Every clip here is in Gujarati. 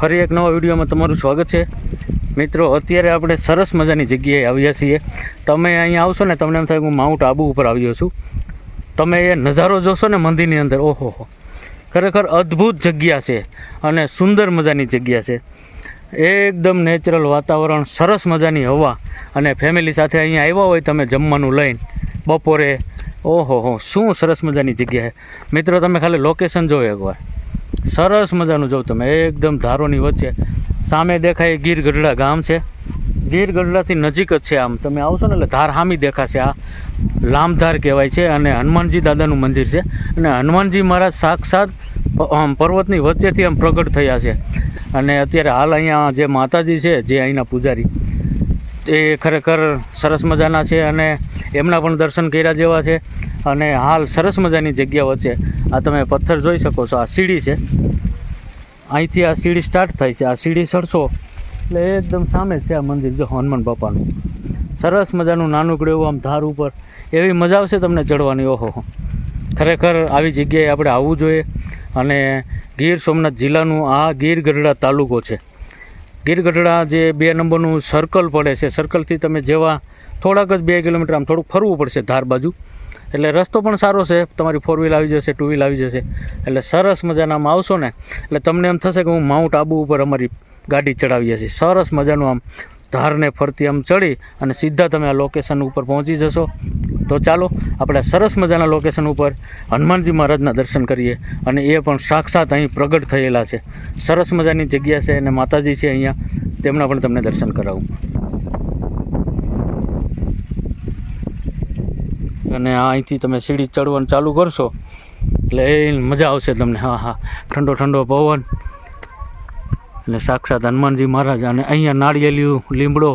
ફરી એક નવા વિડીયોમાં તમારું સ્વાગત છે. મિત્રો, અત્યારે આપણે સરસ મજાની જગ્યાએ આવ્યા છીએ. તમે અહીંયા આવશો ને તમને એમ થાય હું માઉન્ટ આબુ ઉપર આવ્યો છું. તમે એ નજારો જોશો ને મંદિરની અંદર, ઓહો હો. ખરેખર અદ્ભુત જગ્યા છે અને સુંદર મજાની જગ્યા છે. એકદમ નેચરલ વાતાવરણ, સરસ મજાની હવા અને ફેમિલી સાથે અહીંયા આવ્યા હોય તમે જમવાનું લઈને, બપોરે. ઓહો હો, શું સરસ મજાની જગ્યા છે. મિત્રો, તમે ખાલી લોકેશન જોવો એકવાર. સરસ મજાનું જોઉં તમે, એકદમ ધારોની વચ્ચે. સામે દેખાય ગીર ગઢડા ગામ છે. ગીર ગઢડાથી નજીક જ છે આમ. તમે આવશો ને એટલે ધાર હામી દેખાશે આ લાંબધાર કહેવાય છે અને હનુમાનજી દાદાનું મંદિર છે. અને હનુમાનજી મહારાજ સાક્ષાત પર્વતની વચ્ચેથી આમ પ્રગટ થયા છે. અને અત્યારે હાલ અહીંયા જે માતાજી છે, જે અહીંના પૂજારી, એ ખરેખર સરસ મજાના છે અને એમના પણ દર્શન કર્યા જેવા છે. અને હાલ સરસ મજાની જગ્યા વચ્ચે આ તમે પથ્થર જોઈ શકો છો, આ સીડી છે. અહીંથી આ સીડી સ્ટાર્ટ થાય છે, આ સીડી ચડશો એટલે એકદમ સામે છે આ મંદિર, જો હનુમાન બાપાનું. સરસ મજાનું નાનકડું એવું આમ ધાર ઉપર. એવી મજા આવશે તમને ચડવાની, ઓહો ખરેખર આવી જગ્યાએ આપણે આવવું જોઈએ. અને ગીર સોમનાથ જિલ્લાનું આ ગીર ગઢડા તાલુકો છે. ગીર ગઢડા જે બે નંબરનું સર્કલ પડે છે સર્કલથી તમે જેવા થોડાક જ બે કિલોમીટર આમ થોડુંક ફરવું પડશે ધાર બાજુ. એટલે રસ્તો પણ સારો છે. તમારી ફોર વ્હીલ આવી જશે ટુ વ્હીલ આવી જશે. એટલે સરસ મજાના આમ આવશો ને, એટલે તમને એમ થશે કે હું માઉન્ટ આબુ ઉપર અમારી ગાડી ચડાવીએ છીએ સરસ મજાનું આમ ધારને ફરતી આમ ચડી અને સીધા તમે આ લોકેશન ઉપર પહોંચી જશો. તો ચાલો, આપણે સરસ મજાના લોકેશન ઉપર હનુમાનજી મહારાજના દર્શન કરીએ અને એ પણ સાક્ષાત અહીં પ્રગટ થયેલા છે. સરસ મજાની જગ્યા છે અને માતાજી છે અહીંયા. તેમના પણ તમને દર્શન કરાવું. અને આ અહીંથી તમે સીડી ચડવાનું ચાલુ કરશો, એટલે એ મજા આવશે તમને. હા હા. ઠંડો ઠંડો પવન. અને સાક્ષાત હનુમાનજી મહારાજ અને અહીંયા નાળિયેલિયું લીમડો,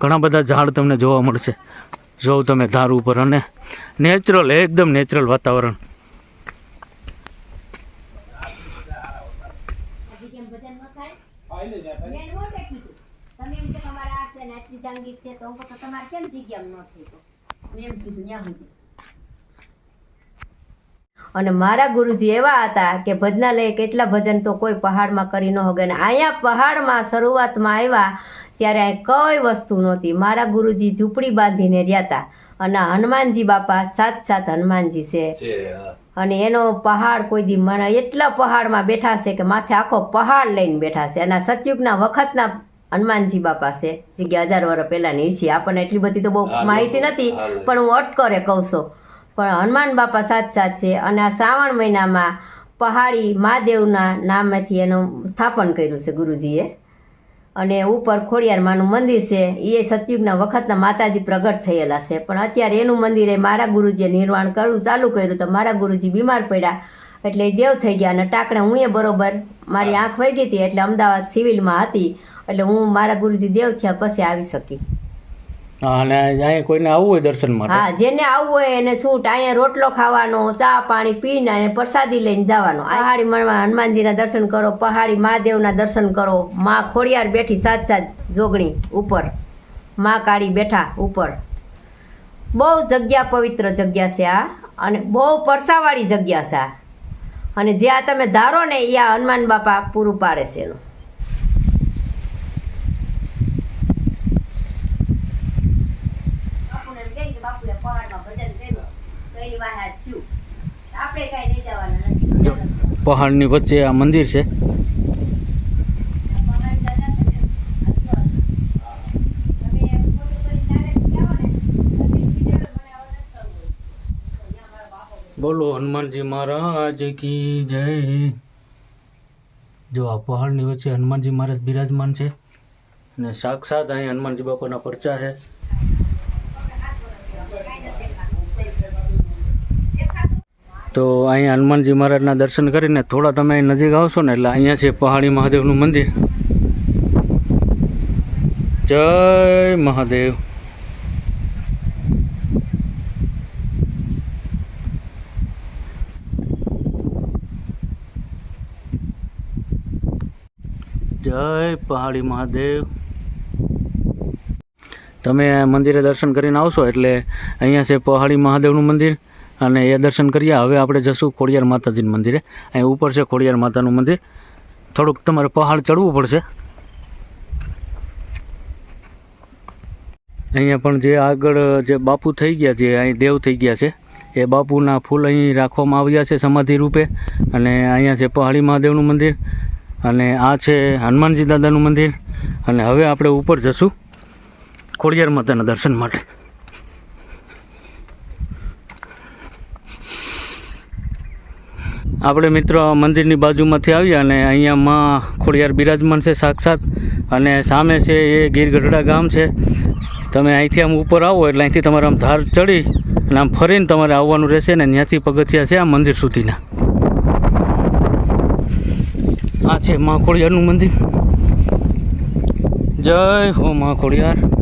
ઘણા બધા ઝાડ તમને જોવા મળશે. જોઉં તમે ધાર ઉપર અને નેચરલ, એકદમ નેચરલ વાતાવરણ. તમારે કેમ જગ્યા ન થઈ એમ કીધું સુધી. અને મારા ગુરુજી એવા હતા કે ભજનાલય કેટલા ભજન તો કોઈ પહાડમાં કરી ન હોગે. ને અહીંયા પહાડમાં શરૂઆતમાં આવ્યા ત્યારે અહીં કોઈ વસ્તુ નહોતી. મારા ગુરુજી ઝૂંપડી બાંધીને રહ્યા હતા. અને હનુમાનજી બાપા સાત સાત હનુમાનજી છે. અને એનો પહાડ કોઈ દી મને એટલા પહાડમાં બેઠા છે કે માથે આખો પહાડ લઈને બેઠા છે અને સતયુગના વખતના હનુમાનજી બાપા છે જે કે હજાર વર્ષ પહેલાની છે આપણને એટલી બધી તો બહુ માહિતી નથી પણ હું અટકરે કહું છું. પણ હનુમાન બાપા સાત સાત છે અને આ શ્રાવણ મહિનામાં પહાડી મહાદેવના નામેથી એનું સ્થાપન કર્યું છે ગુરુજીએ. અને ઉપર ખોડિયાર માનું મંદિર છે એ સતયુગના વખતના માતાજી પ્રગટ થયેલા છે. પણ અત્યારે એનું મંદિરે મારા ગુરુજીએ નિર્માણ કરવું ચાલુ કર્યું તો મારા ગુરુજી બીમાર પડ્યા. એટલે દેવ થઈ ગયા અને ટાંકણે હું એ બરોબર. મારી આંખ વહી ગઈ હતી એટલે અમદાવાદ સિવિલમાં હતી. એટલે હું મારા ગુરુજી દેવ થયા પછી આવી શકી. અને અહીંયા કોઈને આવવું હોય દર્શન માટે? હા જેને આવવું હોય એને છૂટ અહીંયા રોટલો ખાવાનો ચા પાણી પીને અને પ્રસાદી લઈને જવાનો. પહાડી મણમાં હનુમાનજીના દર્શન કરો પહાડી મહાદેવના દર્શન કરો. માં ખોડિયાર બેઠી સાત સાત જોગણી ઉપર. માં કાળી બેઠા ઉપર. બહુ જગ્યા પવિત્ર જગ્યા છે આ અને બહુ પરસાવાળી જગ્યા છે આ. અને જે આ તમે ધારો ને એ આ હનુમાન બાપા પૂરું પાડે છે એનું બાપુને એમ કહીને કે બાપુએ પહાડમાં ભજન કર્યું તો એની વાહે આ થયું આપણે કાંઈ લઈ જવાના જો નથી પહાડની વચ્ચે આ મંદિર છે પહાડ દાદા છે ને, આ જો, તમે એમ ફોટો કરીને ચાલે જાઓ ને, તો તે કીધેલું મને આવો નથી કરવું. તો વચ્ચે આ મંદિર છે. બોલો હનુમાનજી મહારાજ કી જય. જો આ પહાડની વચ્ચે હનુમાનજી મહારાજ બિરાજમાન છે. અને સાક્ષાત અહીં હનુમાનજી બાપાના પરચા છે. તો અહીંયા હનુમાનજી મહારાજના દર્શન કરીને થોડા તમે નજીક આવશો ને એટલે અહીંયા છે પહાડી મહાદેવનું મંદિર. જય મહાદેવ. જય પહાડી મહાદેવ. તમે મંદિરે દર્શન કરીને આવશો એટલે અહીંયા છે પહાડી મહાદેવનું મંદિર. અને એ દર્શન કર્યા. હવે આપણે જશું ખોડિયાર માતાજીનું મંદિરે. અહીં ઉપર છે ખોડિયાર માતાનું મંદિર. થોડુંક તમારે પહાડ ચડવું પડશે. અહીંયા પણ જે આગળ જે બાપુ થઈ ગયા છે અહીં દેવ થઈ ગયા છે. એ બાપુના ફૂલ અહીં રાખવામાં આવ્યા છે સમાધિ રૂપે. અને અહીંયા છે પહાડી મહાદેવનું મંદિર. અને આ છે હનુમાનજી દાદાનું મંદિર. અને હવે આપણે ઉપર જશું ખોડિયાર માતાના દર્શન માટે. આપણે મિત્રો મંદિરની બાજુમાંથી આવ્યા અને અહીંયા માં ખોડિયાર બિરાજમાન છે સાક્ષાત અને સામે છે એ ગીરગઢડા ગામ છે. તમે અહીંથી આમ ઉપર આવો એટલે અહીંથી તમારે આમ ધાર ચડી અને આમ ફરીને તમારે આવવાનું રહેશે ને ત્યાંથી પગથિયા છે આ મંદિર સુધીના. આ છે મા ખોડિયારનું મંદિર. જય હો મા ખોડિયાર.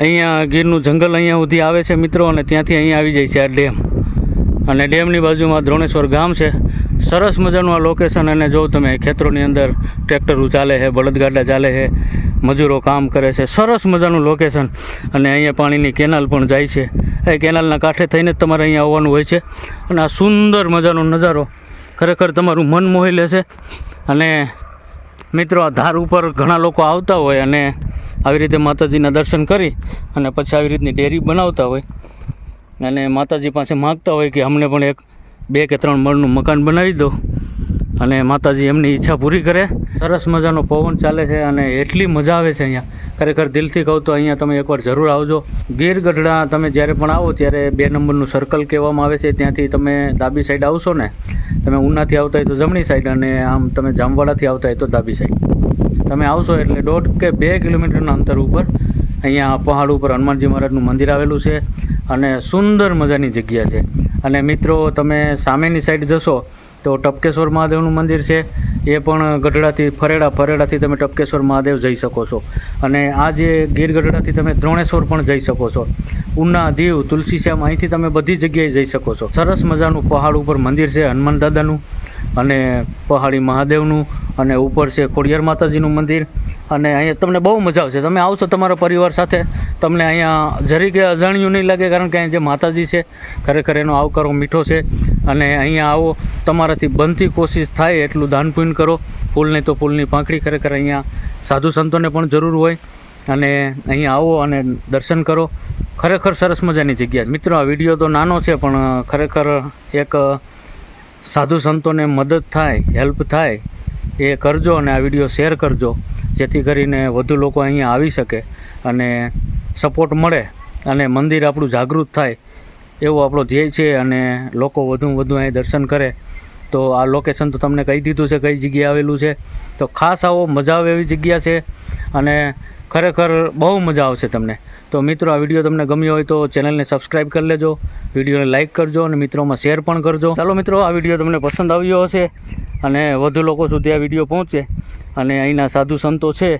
અહીંયા ગીરનું જંગલ અહીંયા સુધી આવે છે મિત્રો અને ત્યાંથી અહીંયા આવી જાય છે આ ડેમ. અને ડેમની બાજુમાં દ્રોણેશ્વર ગામ છે. સરસ મજાનું આ લોકેશન અને જો તમે ખેતરોની અંદર ટ્રેક્ટરો ચાલે છે, બળદગાડા ચાલે છે, મજૂરો કામ કરે છે, સરસ મજાનું લોકેશન અને અહીંયા પાણીની કેનાલ પણ જાય છે. એ કેનાલના કાંઠે થઈને જ તમારે અહીંયા આવવાનું હોય છે. અને આ સુંદર મજાનો નજારો ખરેખર તમારું મન મોહી લેશે. અને મિત્રો આ ધાર ઉપર ઘણા લોકો આવતા હોય અને આવી રીતે માતાજીના દર્શન કરી અને પછી આવી રીતની ડેરી બનાવતા હોય. અને માતાજી પાસે માગતા હોય કે અમને પણ એક બે કે ત્રણ મળનું મકાન બનાવી દો. અને માતાજી એમની ઈચ્છા પૂરી કરે. સરસ મજાનો પવન ચાલે છે અને એટલી મજા આવે છે અહીંયા. ખરેખર દિલથી કહું તો અહીંયા તમે એકવાર જરૂર આવજો. ગીર ગઢડા તમે જ્યારે પણ આવો ત્યારે બે નંબરનું સર્કલ કહેવામાં આવે છે. ત્યાંથી તમે ડાબી સાઈડ આવશો ને, તમે ઉનાથી આવતા હોય તો જમણી સાઈડ અને આમ તમે જામવાડાથી આવતા હોય તો ડાબી સાઈડ તમે આવશો એટલે દોઢ કે બે કિલોમીટરના અંતર ઉપર અહીંયા પહાડ ઉપર હનુમાનજી મહારાજનું મંદિર આવેલું છે અને સુંદર મજાની જગ્યા છે. અને મિત્રો, તમે સામેની સાઈડ જશો તો ટપકેશ્વર મહાદેવનું મંદિર છે. એ પણ ગઢડાથી, ફરેડા, ફરેડાથી તમે ટપકેશ્વર મહાદેવ જઈ શકો છો. અને આ જે ગીર ગઢડાથી તમે દ્રોણેશ્વર પણ જઈ શકો છો. ઉના, દીવ, તુલસીશ્યામ, અહીંથી તમે બધી જગ્યાએ જઈ શકો છો. સરસ મજાનું પહાડ ઉપર મંદિર છે હનુમાન દાદાનું. અને પહાડી મહાદેવનું અને ઉપર છે ખોડિયાર માતાજીનું મંદિર. અને અહીંયા તમને બહુ મજા આવશે. તમે આવશો તમારા પરિવાર સાથે. તમને અહીંયા જરી કે અજાણ્યું નહીં લાગે કારણ કે અહીંયા જે માતાજી છે, ખરેખર એનો આવકારો મીઠો છે. અને અહીંયા આવો, તમારાથી બનતી કોશિશ થાય એટલું દાન કરો. ફૂલ નહીં તો ફૂલની પાંખડી ખરેખર અહીંયા સાધુ સંતોને પણ જરૂર હોય. અને અહીંયા આવો અને દર્શન કરો. ખરેખર સરસ મજાની જગ્યા મિત્રો, આ વીડિયો તો નાનો છે, પણ ખરેખર એક સાધુ સંતોને મદદ થાય હેલ્પ થાય, એ કરજો અને આ વીડિયો શેર કરજો, જેથી કરીને વધુ લોકો અહીંયા આવી શકે અને સપોર્ટ મળે અને મંદિર આપણું જાગૃત થાય, એવો આપણો ધ્યેય છે અને લોકો વધુમાં વધુ અહીં દર્શન કરે. તો આ લોકેશન તો તમને કહી દીધું છે, કઈ જગ્યાએ આવેલું છે. તો ખાસ આવો, મજા આવે એવી જગ્યા છે અને ખરેખર બહુ મજા આવશે તમને. તો મિત્રો, આ વીડિયો તમને ગમ્યો હોય તો ચેનલને સબસ્ક્રાઈબ કરી લેજો, વિડીયોને લાઇક કરજો અને મિત્રોમાં શેર પણ કરજો. ચાલો મિત્રો, આ વીડિયો તમને પસંદ આવ્યો હશે અને વધુ લોકો સુધી આ વીડિયો પહોંચે અને અહીંના સાધુ સંતો છે,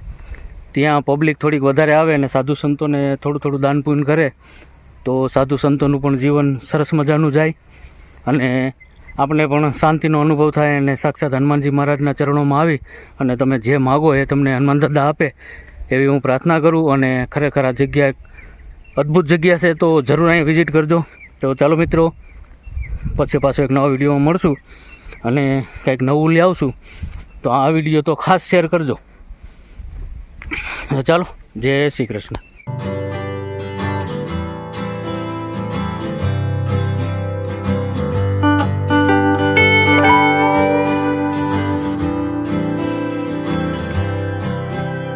ત્યાં પબ્લિક થોડીક વધારે આવે અને સાધુ સંતોને થોડું થોડું દાન પુણ્ય કરે, તો સાધુ સંતોનું પણ જીવન સરસ મજાનું જાય અને આપણે પણ શાંતિનો અનુભવ થાય અને સાક્ષાત હનુમાનજી મહારાજના ચરણોમાં આવી અને તમે જે માગો એ તમને હનુમાન દાદા આપે. એવી હું પ્રાર્થના કરું અને ખરેખર આ જગ્યા અદ્ભુત જગ્યા છે તો જરૂર અહીં વિઝિટ કરજો. તો ચાલો મિત્રો, પછી પાછો એક નવા વિડીયોમાં મળશું અને કંઈક નવું લઈ આવશું. તો આ વીડિયો તો ખાસ શેર કરજો. ચાલો, જય શ્રી કૃષ્ણ.